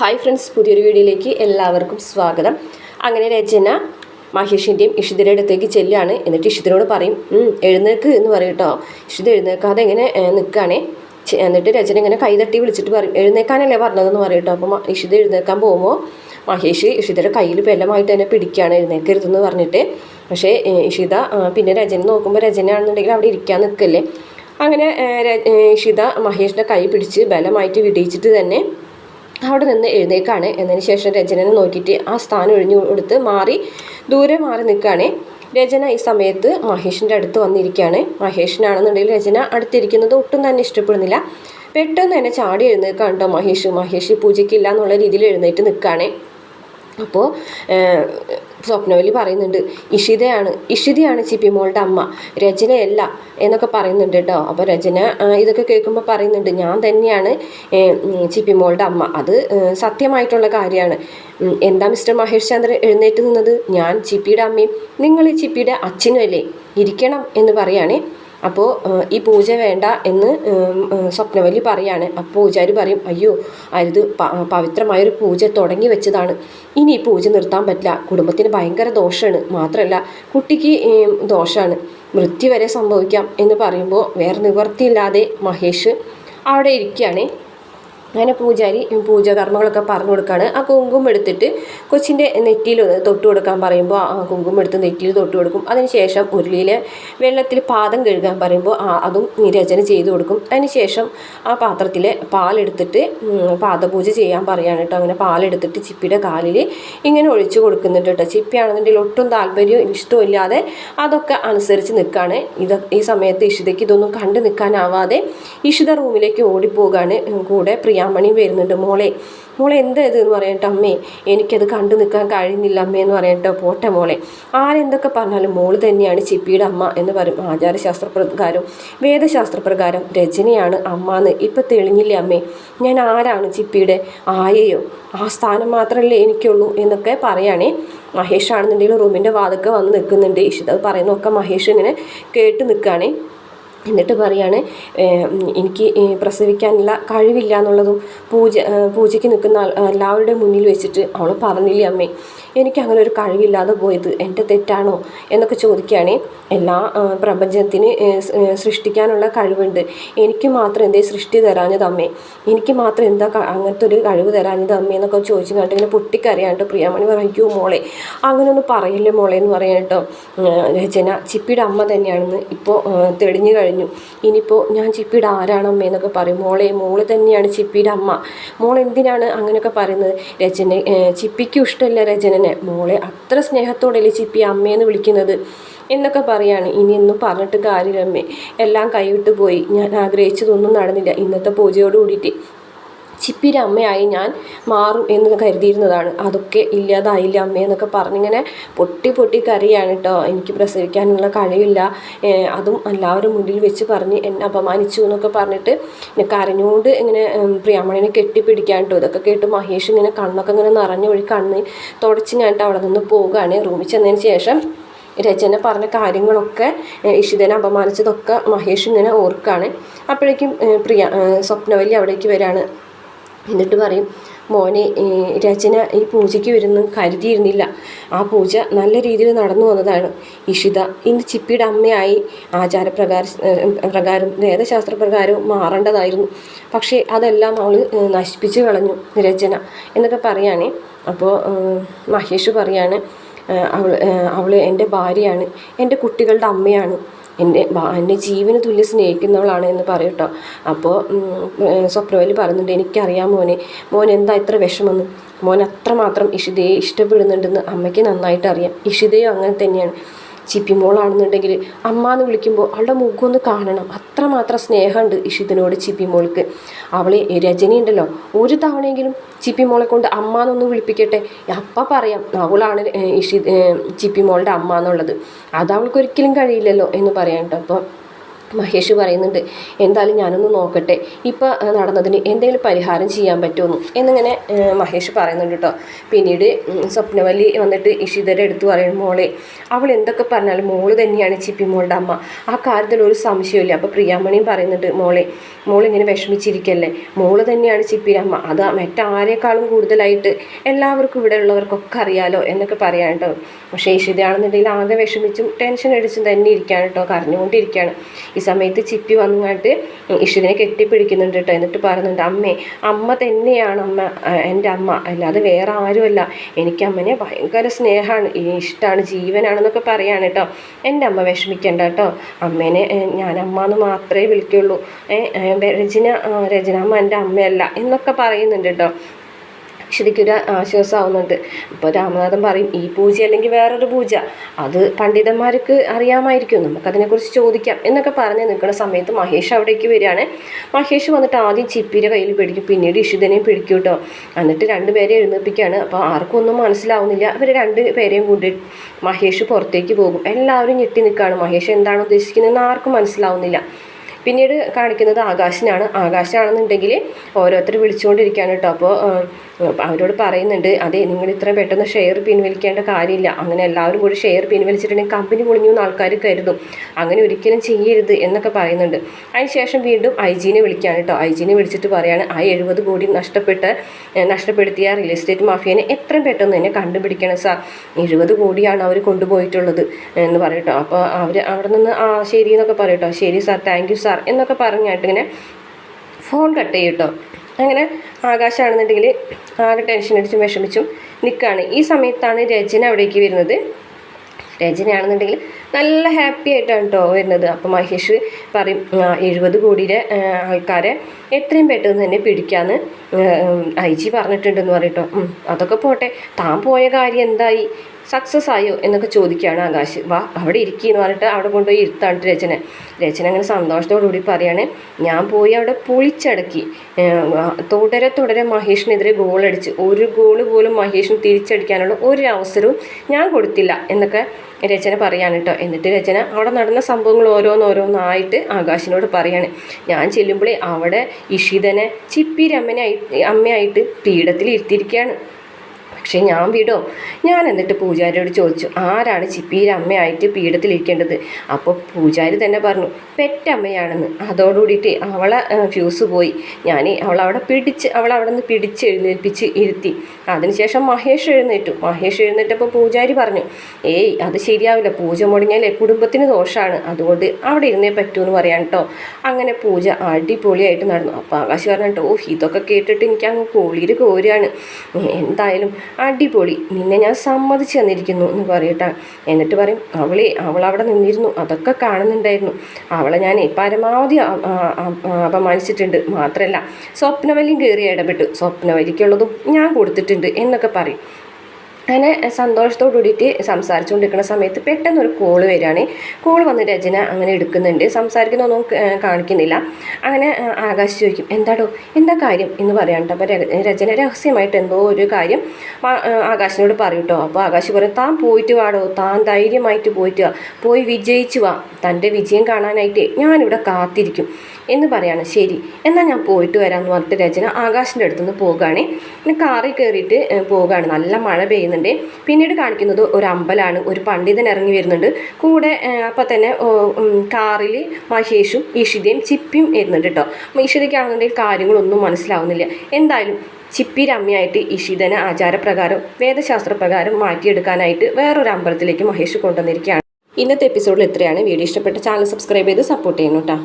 Hi friends പുതിയൊരു വീഡിയോയിലേക്ക് എല്ലാവർക്കും സ്വാഗതം. അങ്ങനെ രചന മഹേഷിന്റെയും ഇഷിതയുടെ അടുത്തേക്ക് ചെല്ലുകയാണ്. എന്നിട്ട് ഇഷിതനോട് പറയും എഴുന്നേക്ക് എന്ന് പറയും കേട്ടോ ഇഷിത എഴുന്നേക്കാതെ എങ്ങനെ നിൽക്കുകയാണേ എന്നിട്ട് രചന ഇങ്ങനെ കൈതട്ടി വിളിച്ചിട്ട് പറയും എഴുന്നേക്കാനല്ലേ പറഞ്ഞതെന്ന് പറയും കേട്ടോ അപ്പോൾ ഇഷിത എഴുന്നേക്കാൻ പോകുമ്പോൾ മഹേഷ് ഇഷിതയുടെ കയ്യിൽ ബലമായിട്ട് തന്നെ പിടിക്കുകയാണ് എഴുന്നേക്കരുതെന്ന് പറഞ്ഞിട്ട്. പക്ഷേ ഇഷിത പിന്നെ രചന നോക്കുമ്പോൾ രചനയാണെന്നുണ്ടെങ്കിൽ അവിടെ ഇരിക്കാൻ നിൽക്കല്ലേ. അങ്ങനെ ഇഷിത മഹേഷിന്റെ കൈ പിടിച്ച് ബലമായിട്ട് വിടിയിച്ചിട്ട് തന്നെ അവിടെ നിന്ന് എഴുന്നേക്കാണ്. എന്നതിന് ശേഷം രചനനെ നോക്കിയിട്ട് ആ സ്ഥാനം ഒഴിഞ്ഞു കൊടുത്ത് മാറി ദൂരെ മാറി നിൽക്കുകയാണ്. രചന ഈ സമയത്ത് മഹേഷിന്റെ അടുത്ത് വന്നിരിക്കുകയാണ്. മഹേഷിനാണെന്നുണ്ടെങ്കിൽ രചന അടുത്തിരിക്കുന്നത് ഒട്ടും തന്നെ ഇഷ്ടപ്പെടുന്നില്ല. പെട്ടെന്ന് തന്നെ ചാടി എഴുന്നേൽക്കാൻ കേട്ടോ മഹേഷ്. മഹേഷ് പൂജയ്ക്കില്ല എന്നുള്ള രീതിയിൽ എഴുന്നേറ്റ് നിൽക്കുകയാണ്. അപ്പോൾ സ്വപ്നവലി പറയുന്നുണ്ട് ഇഷിതയാണ് ഇഷിതയാണ് ചിപ്പി മോളുടെ അമ്മ രചനയല്ല എന്നൊക്കെ പറയുന്നുണ്ട് കേട്ടോ. അപ്പോൾ രചന ഇതൊക്കെ കേൾക്കുമ്പോൾ പറയുന്നുണ്ട് ഞാൻ തന്നെയാണ് ചിപ്പി മോളുടെ അമ്മ. അത് സത്യമായിട്ടുള്ള കാര്യമാണ്. എന്താ മിസ്റ്റർ മഹേഷ് ചന്ദ്രൻ എഴുന്നേറ്റ് നിന്നത്? ഞാൻ ചിപ്പിയുടെ അമ്മയും നിങ്ങൾ ചിപ്പിയുടെ അച്ഛനും അല്ലേ? ഇരിക്കണം എന്ന് പറയുകയാണേ അപ്പോൾ ഈ പൂജ വേണ്ട എന്ന് സ്വപ്നവല്ലി പറയാണ്. അപ്പോൾ പൂജാരി പറയും അയ്യോ അരുത് പവിത്രമായൊരു പൂജ തുടങ്ങി വെച്ചതാണ്. ഇനി ഈ പൂജ നിർത്താൻ പറ്റില്ല. കുടുംബത്തിന് ഭയങ്കര ദോഷമാണ് മാത്രമല്ല കുട്ടിക്ക് ദോഷമാണ് മൃത്യു വരെ സംഭവിക്കാം എന്ന് പറയുമ്പോൾ വേറെ നിവർത്തിയില്ലാതെ മഹേഷ് അവിടെ ഇരിക്കുകയാണ്. അങ്ങനെ പൂജാരി പൂജാകർമ്മങ്ങളൊക്കെ പറഞ്ഞു കൊടുക്കുകയാണ് ആ കുങ്കുമം എടുത്തിട്ട് കൊച്ചിന്റെ നെറ്റിയിൽ തൊട്ട് കൊടുക്കാൻ പറയുമ്പോൾ ആ കുങ്കുമം എടുത്ത് നെറ്റിയിൽ തൊട്ട് കൊടുക്കും. അതിനുശേഷം ഉരുളിയിൽ വെള്ളത്തിൽ പാദം കഴുകാൻ പറയുമ്പോൾ ആ അതും നിരചന ചെയ്ത് കൊടുക്കും. അതിനുശേഷം ആ പാത്രത്തിൽ പാലെടുത്തിട്ട് പാദപൂജ ചെയ്യാൻ പറയുകയാണ് കേട്ടോ. അങ്ങനെ പാലെടുത്തിട്ട് ചിപ്പിയുടെ കാലിൽ ഇങ്ങനെ ഒഴിച്ചു കൊടുക്കുന്നുണ്ട് കേട്ടോ. ചിപ്പിയാണെന്നുണ്ടെങ്കിൽ ഒട്ടും താല്പര്യവും ഇഷ്ടവും ഇല്ലാതെ അതൊക്കെ അനുസരിച്ച് നിൽക്കുകയാണ് ഇത് ഈ സമയത്ത് ഇഷിതയ്ക്ക് ഇതൊന്നും കണ്ടു നിൽക്കാനാവാതെ ഇഷിത റൂമിലേക്ക് ഓടിപ്പോകാണ്. കൂടെ പ്രിയാമണി വരുന്നുണ്ട്. മോളെ മോളെ എന്താ ഇത് എന്ന് പറയട്ടെ അമ്മേ എനിക്കത് കണ്ടു നിൽക്കാൻ കഴിയുന്നില്ല അമ്മേ എന്ന് പറയട്ടെ പോട്ടെ മോളെ. ആരെന്തൊക്കെ പറഞ്ഞാലും മോൾ തന്നെയാണ് ചിപ്പിയുടെ അമ്മ എന്ന് പറയും ആചാരശാസ്ത്രപ്രകാരം. വേദശാസ്ത്രപ്രകാരം രചനയാണ് അമ്മ എന്ന് ഇപ്പം തെളിഞ്ഞില്ലേ അമ്മേ? ഞാൻ ആരാണ് ചിപ്പിയുടെ ആയയോ? ആ സ്ഥാനം മാത്രമല്ലേ എനിക്കുള്ളൂ എന്നൊക്കെ പറയുകയാണേ മഹേഷ് ആണെന്നുണ്ടെങ്കിൽ റൂമിന്റെ വാതൊക്കെ വന്ന് നിൽക്കുന്നുണ്ട്. ഇഷിത പറയുന്നതൊക്കെ മഹേഷ് ഇങ്ങനെ കേട്ട് നിൽക്കുകയാണേ. എന്നിട്ട് പറയാണ് എനിക്ക് പ്രസവിക്കാനുള്ള കഴിവില്ല എന്നുള്ളതും പൂജ പൂജയ്ക്ക് നിൽക്കുന്ന എല്ലാവരുടെ മുന്നിൽ വെച്ചിട്ട് അവൾ പറഞ്ഞില്ലേ അമ്മേ എനിക്ക് അങ്ങനെ ഒരു കഴിവില്ലാതെ പോയത് എന്റെ തെറ്റാണോ? എന്നൊക്കെ ചോദിക്കുകയാണേ. എല്ലാ പ്രപഞ്ചത്തിന് സൃഷ്ടിക്കാനുള്ള കഴിവുണ്ട്. എനിക്ക് മാത്രം എന്തേ സൃഷ്ടി തരാഞ്ഞത് അമ്മേ? എനിക്ക് മാത്രം എന്താ അങ്ങനത്തെ ഒരു കഴിവ് തരാഞ്ഞത് അമ്മേ എന്നൊക്കെ ചോദിച്ചു കണ്ടിട്ട് ഇങ്ങനെ പൊട്ടിക്കറിയാണ്ട് പ്രിയാമണി പറയൂ മോളെ അങ്ങനെയൊന്നും പറയില്ലേ മോളെ? എന്ന് പറയാം കേട്ടോ. രചന ചിപ്പിയുടെ അമ്മ തന്നെയാണെന്ന് ഇപ്പോൾ തെളിഞ്ഞു കഴിഞ്ഞു. ഇനിയിപ്പോൾ ഞാൻ ചിപ്പിയുടെ ആരാണ് അമ്മ എന്നൊക്കെ പറയും. മോളെ മോൾ തന്നെയാണ് ചിപ്പിയുടെ അമ്മ. മോൾ എന്തിനാണ് അങ്ങനെയൊക്കെ പറയുന്നത്? രചന ചിപ്പിക്കും ഇഷ്ടമല്ല രചനനെ മോളെ അത്ര സ്നേഹത്തോടെയല്ലേ ചിപ്പി അമ്മയെന്ന് വിളിക്കുന്നത്? എന്നൊക്കെ പറയാണ്. ഇനിയൊന്നും പറഞ്ഞിട്ട് കാര്യമില്ല അമ്മേ. എല്ലാം കൈവിട്ട് പോയി. ഞാൻ ആഗ്രഹിച്ചതൊന്നും നടന്നില്ല. ഇന്നത്തെ പൂജയോട് കൂടിയിട്ട് ചിപ്പിയുടെ അമ്മയായി ഞാൻ മാറും എന്ന് കരുതിയിരുന്നതാണ്. അതൊക്കെ ഇല്ലാതായില്ല അമ്മയെന്നൊക്കെ പറഞ്ഞിങ്ങനെ പൊട്ടി പൊട്ടി കരയാണ് കേട്ടോ എനിക്ക് പ്രസവിക്കാനുള്ള കഴിവില്ല. അതും എല്ലാവരും മുന്നിൽ വെച്ച് പറഞ്ഞ് എന്നെ അപമാനിച്ചു എന്നൊക്കെ പറഞ്ഞിട്ട് എന്നെ കരഞ്ഞുകൊണ്ട് ഇങ്ങനെ പ്രിയാമണിനെ കെട്ടിപ്പിടിക്കാൻ കേട്ടോ ഇതൊക്കെ കേട്ട് മഹേഷ് ഇങ്ങനെ കണ്ണൊക്കെ ഇങ്ങനെ നിറഞ്ഞൊഴി കണ്ണ് തുടച്ച് ഞാനിട്ട് അവിടെ നിന്ന് പോവുകയാണ്. റൂമിൽ ചെന്നതിന് ശേഷം രചന പറഞ്ഞ കാര്യങ്ങളൊക്കെ ഇഷിതനെ അപമാനിച്ചതൊക്കെ മഹേഷ് ഇങ്ങനെ ഓർക്കാണ്. അപ്പോഴേക്കും പ്രിയ സ്വപ്നവലി സ്വപ്നവല്ലി അവിടേക്ക് വരാണ്. എന്നിട്ട് പറയും മോനെ രചന ഈ പൂജയ്ക്ക് വരുന്ന കരുതിയിരുന്നില്ല. ആ പൂജ നല്ല രീതിയിൽ നടന്നു വന്നതാണ്. ഇഷിത ഇന്ന് ചിപ്പിയുടെ അമ്മയായി. ആചാരപ്രകാര പ്രകാരം വേദശാസ്ത്രപ്രകാരവും മാറേണ്ടതായിരുന്നു. പക്ഷേ അതെല്ലാം അവൾ നശിപ്പിച്ച് കളഞ്ഞു രചന. എന്നൊക്കെ പറയുകയാണേ അപ്പോൾ മഹേഷ് പറയാണ് അവൾ അവൾ എന്റെ ഭാര്യയാണ്. എന്റെ കുട്ടികളുടെ അമ്മയാണ്. എന്റെ എന്റെ ജീവന് തുല്യ സ്നേഹിക്കുന്നവളാണ് എന്ന് പറയും കേട്ടോ. അപ്പോൾ സ്വപ്നവലി പറയുന്നുണ്ട് എനിക്കറിയാം മോനെ. മോൻ എന്താ ഇത്ര വിഷമെന്ന്? മോൻ അത്രമാത്രം ഇഷിതയെ ഇഷ്ടപ്പെടുന്നുണ്ടെന്ന് അമ്മയ്ക്ക് നന്നായിട്ട് അറിയാം. ഇഷിതയും അങ്ങനെ തന്നെയാണ്. ചിപ്പിമോളാണെന്നുണ്ടെങ്കിൽ അമ്മ എന്ന് വിളിക്കുമ്പോൾ അവളുടെ മുഖം ഒന്ന് കാണണം. അത്രമാത്രം സ്നേഹമുണ്ട് ഇഷിതിനോട് ചിപ്പിമോൾക്ക് അവളെ രജനിയുണ്ടല്ലോ ഒരു തവണയെങ്കിലും ചിപ്പി മോളെ കൊണ്ട് അമ്മ എന്നൊന്ന് വിളിപ്പിക്കട്ടെ. അപ്പ പറയാം അവളാണ് ഇഷി ചിപ്പി മോളുടെ അമ്മ എന്നുള്ളത്. അത് അവൾക്ക് ഒരിക്കലും കഴിയില്ലല്ലോ എന്ന് പറയാം കേട്ടോ. അപ്പോൾ മഹേഷ് പറയുന്നുണ്ട് എന്തായാലും ഞാനൊന്ന് നോക്കട്ടെ. ഇപ്പം നടന്നതിന് എന്തെങ്കിലും പരിഹാരം ചെയ്യാൻ പറ്റുമെന്ന് എന്നിങ്ങനെ മഹേഷ് പറയുന്നുണ്ട് കേട്ടോ പിന്നീട് സ്വപ്നവലി സ്വപ്നവല്ലി വന്നിട്ട് ഇഷിതരെ എടുത്തു പറയും മോളെ അവൾ എന്തൊക്കെ പറഞ്ഞാലും മോൾ തന്നെയാണ് ചിപ്പി മോളുടെ അമ്മ. ആ കാര്യത്തിൽ ഒരു സംശയമില്ല അപ്പോൾ പ്രിയാമണിയും പറയുന്നുണ്ട് മോളെ മോളിങ്ങനെ വിഷമിച്ചിരിക്കല്ലേ? മോൾ തന്നെയാണ് ചിപ്പിയുടെ അമ്മ. അത് മറ്റാരേക്കാളും കൂടുതലായിട്ട് എല്ലാവർക്കും ഇവിടെ ഉള്ളവർക്കൊക്കെ അറിയാലോ എന്നൊക്കെ പറയാൻ കേട്ടോ പക്ഷേ ഇഷിതയാണെന്നുണ്ടെങ്കിൽ ആകെ വിഷമിച്ചും ടെൻഷൻ അടിച്ചും തന്നെ ഇരിക്കുകയാണ് കേട്ടോ കരഞ്ഞുകൊണ്ടിരിക്കുകയാണ് ഈ സമയത്ത് ചിപ്പി വന്നിങ്ങാട്ട് ഇഷുവിനെ കെട്ടിപ്പിടിക്കുന്നുണ്ട് കേട്ടോ എന്നിട്ട് പറയുന്നുണ്ട് അമ്മേ അമ്മ തന്നെയാണ് അമ്മ എന്റെ അമ്മ. അല്ലാതെ വേറെ ആരുമല്ല. എനിക്ക് അമ്മനെ ഭയങ്കര സ്നേഹമാണ് ഇഷ്ടമാണ് ജീവനാണെന്നൊക്കെ പറയാണ് കേട്ടോ എന്റെ അമ്മ വിഷമിക്കേണ്ട കേട്ടോ അമ്മേനെ ഞാൻ അമ്മ എന്ന് മാത്രമേ വിളിക്കുള്ളൂ. രചന രചന അമ്മ എന്റെ അമ്മയല്ല എന്നൊക്കെ പറയുന്നുണ്ട് കേട്ടോ അക്ഷതയ്ക്കൊരു ആശ്വാസമാവുന്നുണ്ട്. ഇപ്പോൾ രാമനാഥൻ പറയും ഈ പൂജ അല്ലെങ്കിൽ വേറൊരു പൂജ അത് പണ്ഡിതന്മാർക്ക് അറിയാമായിരിക്കും. നമുക്കതിനെക്കുറിച്ച് ചോദിക്കാം. എന്നൊക്കെ പറഞ്ഞ് നിൽക്കുന്ന സമയത്ത് മഹേഷ് അവിടേക്ക് വരികയാണ്. മഹേഷ് വന്നിട്ട് ആദ്യം ചിപ്പിയുടെ കയ്യിൽ പിടിക്കും പിന്നീട് ഇഷിതനെയും പിടിക്കും കേട്ടോ. എന്നിട്ട് രണ്ടുപേരെ എഴുന്നേൽപ്പിക്കുകയാണ്. അപ്പോൾ ആർക്കും ഒന്നും മനസ്സിലാവുന്നില്ല. അവർ രണ്ട് പേരെയും കൊണ്ട് മഹേഷ് പുറത്തേക്ക് പോകും. എല്ലാവരും ഞെട്ടി നിൽക്കുകയാണ്. മഹേഷ് എന്താണ് ഉദ്ദേശിക്കുന്നതെന്ന് ആർക്കും മനസ്സിലാവുന്നില്ല. പിന്നീട് കാണിക്കുന്നത് ആകാശിനാണ്. ആകാശാണെന്നുണ്ടെങ്കിൽ ഓരോരുത്തർ വിളിച്ചുകൊണ്ടിരിക്കുകയാണ് കേട്ടോ. അപ്പോൾ അവരോട് പറയുന്നുണ്ട് അതെ നിങ്ങൾ ഇത്രയും പെട്ടെന്ന് ഷെയർ പിൻവലിക്കേണ്ട കാര്യമില്ല. അങ്ങനെ എല്ലാവരും കൂടി ഷെയർ പിൻവലിച്ചിട്ടുണ്ടെങ്കിൽ കമ്പനി പൊളിഞ്ഞു എന്ന് ആൾക്കാർ കരുതും. അങ്ങനെ ഒരിക്കലും ചെയ്യരുത് എന്നൊക്കെ പറയുന്നുണ്ട്. അതിനുശേഷം വീണ്ടും ഐ ജീനെ വിളിക്കുകയാണ് കേട്ടോ. ഐ ജീനെ വിളിച്ചിട്ട് പറയാണ് ആ എഴുപത് കോടി നഷ്ടപ്പെട്ട് നഷ്ടപ്പെടുത്തിയ റിയൽ എസ്റ്റേറ്റ് മാഫിയനെ എത്രയും പെട്ടെന്ന് തന്നെ കണ്ടുപിടിക്കണം സാർ. എഴുപത് കോടിയാണ് അവർ കൊണ്ടുപോയിട്ടുള്ളത് എന്ന് പറയട്ടോ അപ്പോൾ അവർ അവിടെ നിന്ന് ആ ശരി എന്നൊക്കെ പറയട്ടോ ശരി സാർ താങ്ക് യു സാർ എന്നൊക്കെ പറഞ്ഞായിട്ട് ഇങ്ങനെ ഫോൺ കട്ട് ചെയ്യും കേട്ടോ അങ്ങനെ ആകാശമാണെന്നുണ്ടെങ്കിൽ ആകെ ടെൻഷൻ അടിച്ചും വിഷമിച്ചും നിൽക്കുകയാണ് ഈ സമയത്താണ് രചന അവിടേക്ക് വരുന്നത്. രചനയാണെന്നുണ്ടെങ്കിൽ നല്ല ഹാപ്പി ആയിട്ടാണ് കേട്ടോ വരുന്നത്. അപ്പോൾ മഹേഷ് പറയും "ആ, എഴുപത് കോടിയുടെ ആൾക്കാരെ എത്രയും പെട്ടെന്ന് തന്നെ പിടിക്കാമെന്ന് ഐ ജി പറഞ്ഞിട്ടുണ്ടെന്ന് പറയട്ടോ "ഉം, അതൊക്കെ പോട്ടെ. താൻ പോയ കാര്യം എന്തായി? സക്സസ് ആയോ എന്നൊക്കെ ചോദിക്കുകയാണ് ആകാശ്. വാ അവിടെ ഇരിക്കുകയെന്ന് പറഞ്ഞിട്ട് അവിടെ കൊണ്ടുപോയി ഇരുത്താണ് രചന. രചന അങ്ങനെ സന്തോഷത്തോടു കൂടി പറയാണ് ഞാൻ പോയി അവിടെ പൊളിച്ചടക്കി. തുടരെ തുടരെ മഹേഷിനെതിരെ ഗോളടിച്ച് ഒരു ഗോൾ പോലും മഹേഷിന് തിരിച്ചടിക്കാനുള്ള ഒരു അവസരവും ഞാൻ കൊടുത്തില്ല എന്നൊക്കെ രചന പറയാണ് കേട്ടോ എന്നിട്ട് രചന അവിടെ നടന്ന സംഭവങ്ങൾ ഓരോന്നോരോന്നായിട്ട് ആകാശിനോട് പറയാണ് ഞാൻ ചെല്ലുമ്പോഴേ അവിടെ ഇഷിതനെ ചിപ്പി അമ്മനായി അമ്മയായിട്ട് പീഠത്തിൽ ഇരുത്തിയിരിക്കുകയാണ് പക്ഷേ ഞാൻ വിടോ. ഞാൻ എന്നിട്ട് പൂജാരിയോട് ചോദിച്ചു ആരാണ് ചിപ്പിയുടെ അമ്മയായിട്ട് പീഠത്തിലിരിക്കേണ്ടത്? അപ്പോൾ പൂജാരി തന്നെ പറഞ്ഞു പെറ്റമ്മയാണെന്ന്. അതോടുകൂടിയിട്ട് അവളെ ഫ്യൂസ് പോയി. ഞാൻ അവളവിടെ പിടിച്ച് അവളവിടെ നിന്ന് പിടിച്ച് എഴുന്നേൽപ്പിച്ച് ഇരുത്തി. അതിനുശേഷം മഹേഷ് എഴുന്നേറ്റു. മഹേഷ് എഴുന്നേറ്റപ്പോൾ പൂജാരി പറഞ്ഞു ഏയ് അത് ശരിയാവില്ല. പൂജ മുടങ്ങിയാൽ കുടുംബത്തിന് ദോഷമാണ് അതുകൊണ്ട് അവിടെ ഇരുന്നേ പറ്റൂ എന്ന് പറയാൻ കേട്ടോ. അങ്ങനെ പൂജ അടിപൊളിയായിട്ട് നടന്നു. അപ്പോൾ ആകാശ് പറഞ്ഞു കേട്ടോ ഓ ഇതൊക്കെ കേട്ടിട്ട് എനിക്ക് അങ്ങ് കോളിയിൽ കോരുകയാണ്. എന്തായാലും അടിപൊളി. നിന്നെ ഞാൻ സമ്മതിച്ച് തന്നിരിക്കുന്നു എന്ന് പറയട്ടാ. എന്നിട്ട് പറയും അവളെ അവൾ അവിടെ നിന്നിരുന്നു. അതൊക്കെ കാണുന്നുണ്ടായിരുന്നു. അവളെ ഞാൻ പരമാവധി അപമാനിച്ചിട്ടുണ്ട്. മാത്രമല്ല സ്വപ്നവലിയും കയറി ഇടപെട്ടു. സ്വപ്നവലിക്കുള്ളതും ഞാൻ കൊടുത്തിട്ടുണ്ട് എന്നൊക്കെ പറയും. അങ്ങനെ സന്തോഷത്തോടു കൂടിയിട്ട് സംസാരിച്ചുകൊണ്ടിരിക്കുന്ന സമയത്ത് പെട്ടെന്ന് ഒരു കോൾ വരികയാണ്. കോൾ വന്ന് രചന അങ്ങനെ എടുക്കുന്നുണ്ട്. സംസാരിക്കുന്നൊന്നും കാണിക്കുന്നില്ല. അങ്ങനെ ആകാശ് ചോദിക്കും എന്താടോ എന്താ കാര്യം? എന്ന് പറയാണ്ട് അപ്പോൾ രചന രഹസ്യമായിട്ട് എന്തോ ഒരു കാര്യം ആകാശിനോട് പറയും അപ്പോൾ ആകാശ് പറയും താൻ പോയിട്ട് വാടോ താൻ ധൈര്യമായിട്ട് പോയിട്ട് വാ. പോയി വിജയിച്ചു വാ. തന്റെ വിജയം കാണാനായിട്ട് ഞാനിവിടെ കാത്തിരിക്കും. എന്ന് പറയാണ്. ശരി. എന്നാൽ ഞാൻ പോയിട്ട് വരാമെന്ന് പറഞ്ഞിട്ട് രചന ആകാശിന്റെ അടുത്തുനിന്ന് പോകുകയാണ് പിന്നെ കാറിൽ കയറിയിട്ട് പോവുകയാണ്. നല്ല മഴ പെയ്യുന്നുണ്ട്. പിന്നീട് കാണിക്കുന്നത് ഒരു അമ്പലമാണ് ഒരു പണ്ഡിതൻ ഇറങ്ങി വരുന്നുണ്ട്. കൂടെ അപ്പം തന്നെ കാറിൽ മഹേഷും ഇഷിതയും ചിപ്പിയും വരുന്നുണ്ട് കേട്ടോ. ഇഷിതയ്ക്കാണെന്നുണ്ടെങ്കിൽ കാര്യങ്ങളൊന്നും മനസ്സിലാവുന്നില്ല. എന്തായാലും ചിപ്പി അമ്മയായിട്ട് ഇഷിതനെ ആചാരപ്രകാരം വേദശാസ്ത്രപ്രകാരം മാറ്റിയെടുക്കാനായിട്ട് വേറൊരു അമ്പലത്തിലേക്ക് മഹേഷ് കൊണ്ടുവന്നിരിക്കുകയാണ്. ഇന്നത്തെ എപ്പിസോഡിൽ ഇത്രയാണ്. വീഡിയോ ഇഷ്ടപ്പെട്ട ചാനൽ സബ്സ്ക്രൈബ് ചെയ്ത് സപ്പോർട്ട് ചെയ്യണം കേട്ടോ.